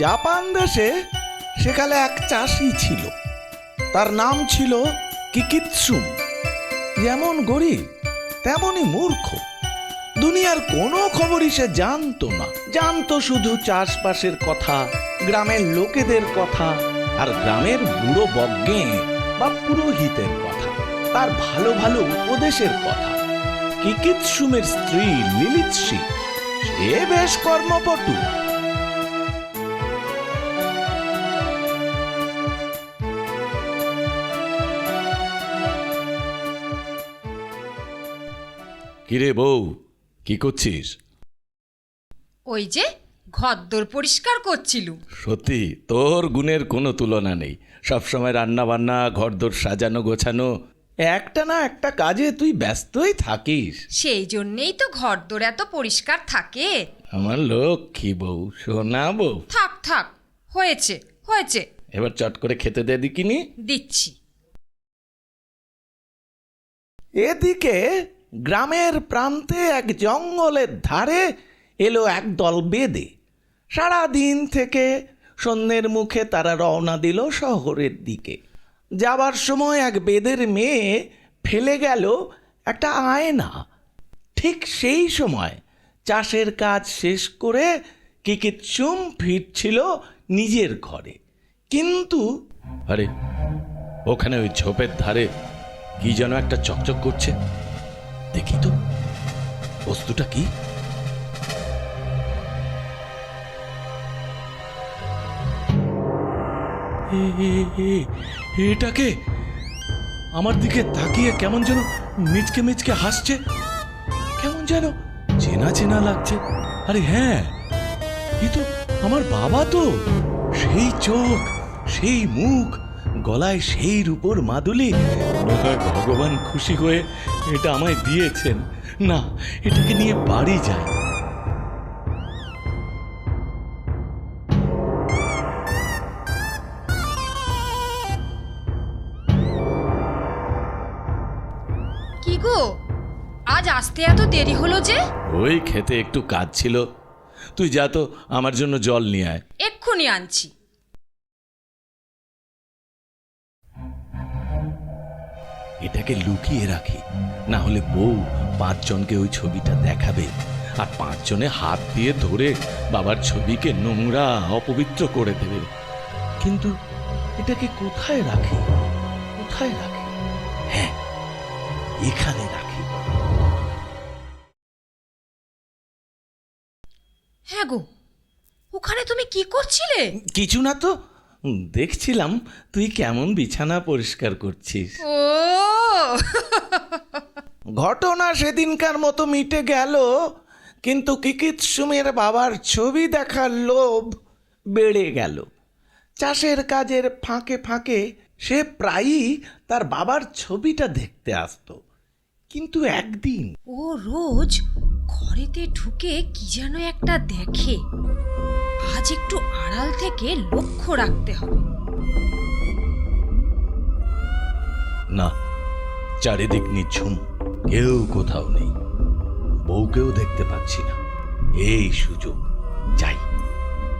Japan দেশে সেকালে এক চাষি ছিল। তার নাম ছিল কিকিৎসুম যেমন গরিব, তেমনই মূর্খ। দুনিয়ার কোনো খবরই সে জানতো না। জানতো শুধু চাষবাসের কথা, গ্রামের লোকেদের কথা আর গ্রামের বুড়ো বজ্ঞে বা পুরোহিতের কথা, তার ভালো ভালো উপদেশের কথা। কিকিৎসুমের স্ত্রী লিলিৎসি, সে বেশ কর্মপটু। কিরে বউ কি করছিস? ওই যে ঘরদোর পরিষ্কার করছিল। সত্যি তোর গুণের কোনো তুলনা নেই। সবসময় রান্না বান্না ঘরদোর সাজানো গোছানো একটা না একটা কাজে তুই ব্যস্তই থাকিস। সেই জন্যেই তো ঘরদোর এত পরিষ্কার থাকে। আমার লক্ষ্মী বউ সোনা বউ। থাক থাক হয়েছে হয়েছে। এবার চট করে খেতে দে দিকিনি দিচ্ছি। এদিকে গ্রামের প্রান্তে এক জঙ্গলের ধারে এলো এক দল বেদে। সারা দিন থেকে সন্ধ্যের মুখে তারা রওনা দিল শহরের দিকে। যাবার সময় এক বেদের মেয়ে ফেলে গেল একটা আয়না। ঠিক সেই সময় চাষের কাজ শেষ করে কিকিৎসুম ফিরছিল নিজের ঘরে। কিন্তু আরে, ওখানে ওই ঝোপের ধারে কি যেন একটা চকচক করছে? দেখি তো। বস্তুটা কি? এটাকে? আমার দিকে তাকিয়ে কেমন যেন মিচকে মিচকে হাসছে। কেমন যেন চেনা চেনা লাগছে। আরে হ্যাঁ এ তো আমার বাবা তো। সেই চোখ, সেই মুখ গলায় সেই রূপর মাদুলি। ভগবান খুশি হয়ে এটা আমায় দিয়েছেন। না এটাকে নিয়ে বাড়ি যায় কি গো? আজ আসতে এত দেরি হলো যে? ওই খেতে একটু কাজ ছিল। তুই যা তো আমার জন্য জল নিয়ে আয়। এক্ষুনি আনছি। এটাকে লুকিয়ে রাখি। না হলে বউ পাঁচজনকে ওই ছবিটা দেখাবে আর পাঁচজনে হাত দিয়ে ধরে বাবার ছবিকে নোংরা অপবিত্র করে দেবে। কিন্তু এটাকে কোথায় রাখি? কোথায় রাখি? হ্যাঁ এখানে রাখি। হ্যাঁ গো ওখানে তুমি কি করছিলে? কিছু না তো দেখছিলাম তুই কেমন বিছানা পরিষ্কার করছিস। ও ঘটনা সেদিনকার মতো মিটে গেল কিন্তু কিকিত সুমের বাবার ছবি দেখার লোভ বেড়ে গেল। চাষের কাজের ফাঁকে ফাঁকে সে প্রায়ই তার বাবার ছবিটা দেখতে আসতো। কিন্তু একদিন ও রোজ ঘরেতে ঢুকে কি যেন একটা দেখে। আজ একটু আড়াল থেকে লক্ষ্য রাখতে হবে। না চারিদিক নিঝুম কেউ কোথাও নেই। বউকেও দেখতে পাচ্ছি না। এই সুযোগ যাই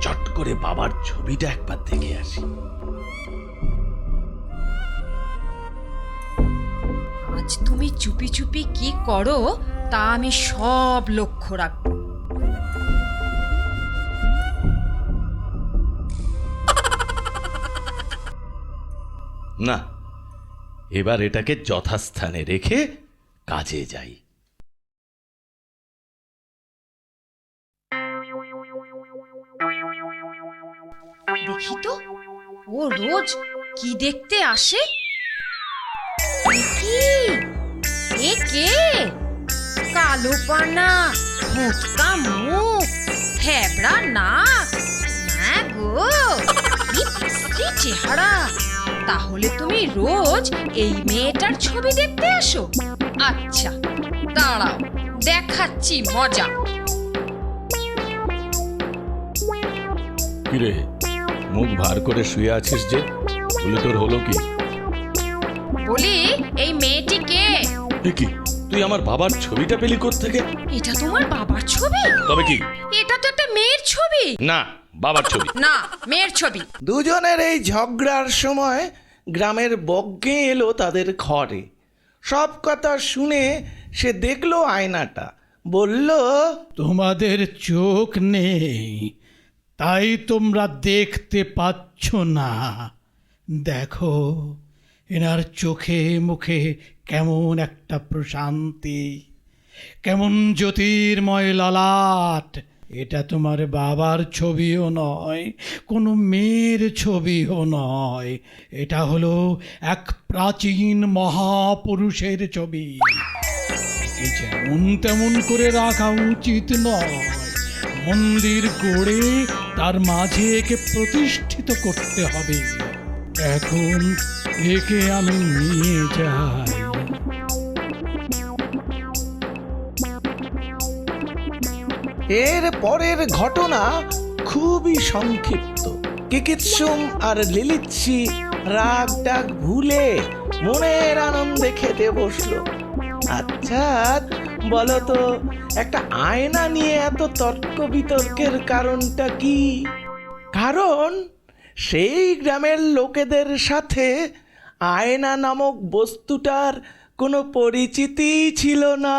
চট করে বাবার ছবিটা একবার দেখে আসি। আজ তুমি চুপি চুপি কি করো তা আমি সব লক্ষ্য রাখব। না এবার এটাকে যথাস্থানে রেখে কাজে যাই। দেখি তো, ও রোজ কি দেখতে আসে? কি? কালো পানা মুখ হেবড়া নাক। হ্যাঁ গো, কি চেহারা। তাহলে তুমি রোজ এই মেয়েটার ছবি দেখতে আসো। আচ্ছা দাঁড়াও দেখাচ্ছি মজা। কিরে মুখ ভার করে শুয়ে আছিস যে? বলে তোর হলো কি? বলি এই মেয়েটি কে? এ কি তুই আমার বাবার ছবিটা পেলি থেকে এটা তোমার বাবার ছবি? তবে কি? এটা তো একটা মেয়ের ছবি। না বাবার ছবি। না মেয়ের ছবি। দুজনের এই ঝগড়ার সময় গ্রামের বজ্ঞে এলো তাদের ঘরে। সব কথা শুনে সে দেখল আয়নাটা, বলল, তোমাদের চোখ নেই, তাই তোমরা দেখতে পাচ্ছ না। দেখো, এনার চোখে মুখে কেমন একটা প্রশান্তি, কেমন জ্যোতির্ময় ললাট এটা তোমার বাবার ছবিও নয়, কোনো মেয়ের ছবিও নয়। এটা হলো এক প্রাচীন মহাপুরুষের ছবি। যেমন তেমন করে রাখা উচিত নয়। মন্দির গড়ে তার মাঝে একে প্রতিষ্ঠিত করতে হবে। এখন একে আমি নিয়ে যাই। এর পরের ঘটনা খুবই সংক্ষিপ্ত। কিকিৎসুম আর লিলিচ্ছি রাগ ডাক ভুলে মনের আনন্দে খেতে বসল। আচ্ছা বলো তো একটা আয়না নিয়ে এত তর্ক বিতর্কের কারণটা কি? কারণ সেই গ্রামের লোকেদের সাথে আয়না নামক বস্তুটার কোনো পরিচিতিই ছিল না।